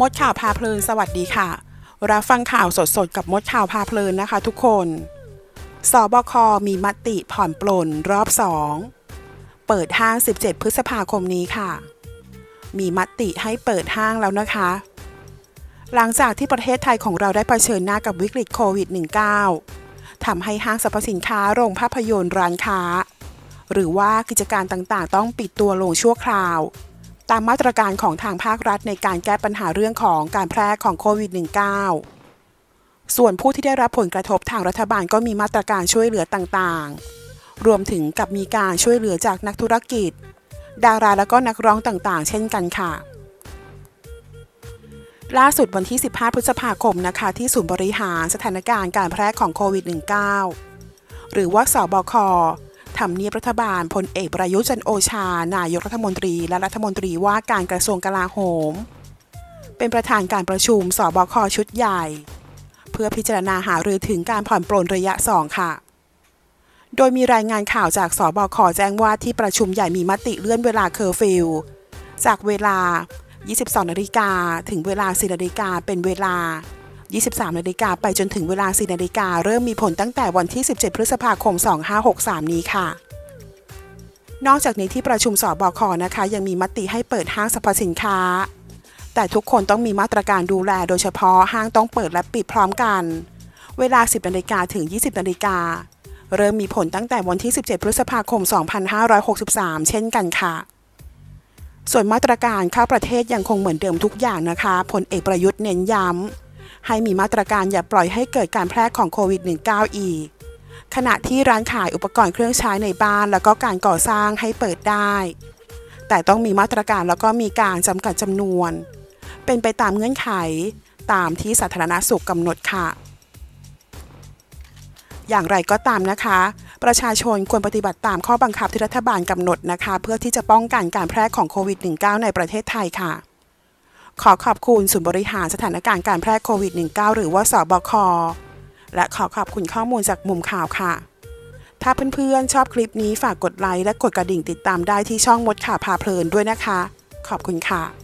มดข่าวพาเพลินสวัสดีค่ะ รับฟังข่าวสดๆ กับมดข่าวพาเพลินนะคะทุกคน สบค มีมติผ่อนปลนรอบ2เปิดห้าง 17 พฤษภาคมนี้ค่ะ มีมติให้เปิดห้างแล้วนะคะ หลังจากที่ประเทศไทยของเราได้เผชิญหน้ากับวิกฤตโควิด -19 ทำให้ห้างสรรพสินค้า โรงภาพยนตร์ ร้านค้า หรือว่ากิจการต่างๆ ต้องปิดตัวลงชั่วคราว ตามมาตรการของทางภาครัฐในการแก้ปัญหาเรื่องของการแพร่ของโควิด -19 ส่วนผู้ที่ได้รับผลกระทบทางรัฐบาลก็มีมาตรการช่วยเหลือต่างๆ รวมถึงกับมีการช่วยเหลือจากนักธุรกิจ ดาราและก็นักร้องต่างๆ เช่นกันค่ะ ล่าสุดวันที่ 15 พฤษภาคมนะคะที่ศูนย์บริหารสถานการณ์การแพร่ของโควิด -19 หรือว่าสบค ทำเนียบรัฐบาลพลเอกประยุทธ์จันโอชา นายกรัฐมนตรี และรัฐมนตรีว่าการกระทรวงกลาโหม เป็นประธานการประชุมสบคชุดใหญ่ เพื่อพิจารณาหารือถึงการผ่อนปลนระยะ 2 ค่ะ โดยมีรายงานข่าวจากสบคแจ้งว่าที่ประชุมใหญ่มีมติเลื่อนเวลาเคอร์ฟิวจากเวลา 22 นาฬิกาถึงเวลา 4 นาฬิกาเป็นเวลา 23นาฬิกาไปจนถึงเวลา 4นาฬิกาเริ่มมีผลตั้งแต่วันที่ 17 พฤษภาคม 2563 นี้ค่ะ นอกจากนี้ที่ประชุมสบคนะคะ ยังมีมติให้เปิดห้างสรรพสินค้า แต่ทุกคนต้องมีมาตรการดูแลโดยเฉพาะห้างต้องเปิดและปิดพร้อมกัน เวลา 10นาฬิกาถึง 20นาฬิกาเริ่มมีผลตั้งแต่วันที่ 17 พฤษภาคม 2563 เช่นกันค่ะ ส่วนมาตรการเข้าประเทศยังคงเหมือนเดิมทุกอย่างนะคะพลเอกประยุทธ์เน้นย้ำ ให้มีมาตรการอย่าปล่อยให้เกิดการแพร่ของโควิด -19 อีก ขณะที่ร้านขายอุปกรณ์เครื่องใช้ในบ้านแล้วก็การก่อสร้างให้เปิดได้ แต่ต้องมีมาตรการแล้วก็มีการจำกัดจำนวน เป็นไปตามเงื่อนไขตามที่สาธารณสุขกำหนดค่ะ อย่างไรก็ตามนะคะ ประชาชนควรปฏิบัติตามข้อบังคับที่รัฐบาลกำหนดนะคะ เพื่อที่จะป้องกันการแพร่ของโควิด -19 ในประเทศไทยค่ะ ขอขอบคุณศูนย์บริหารสถานการณ์การแพร่โควิด -19 หรือว่าสบค และขอขอบคุณข้อมูลจากมุมข่าวค่ะ ถ้าเพื่อนๆ ชอบคลิปนี้ฝากกดไลค์และกดกระดิ่งติดตามได้ที่ช่องมดข่าวพาเพลินด้วยนะคะ ขอบคุณค่ะ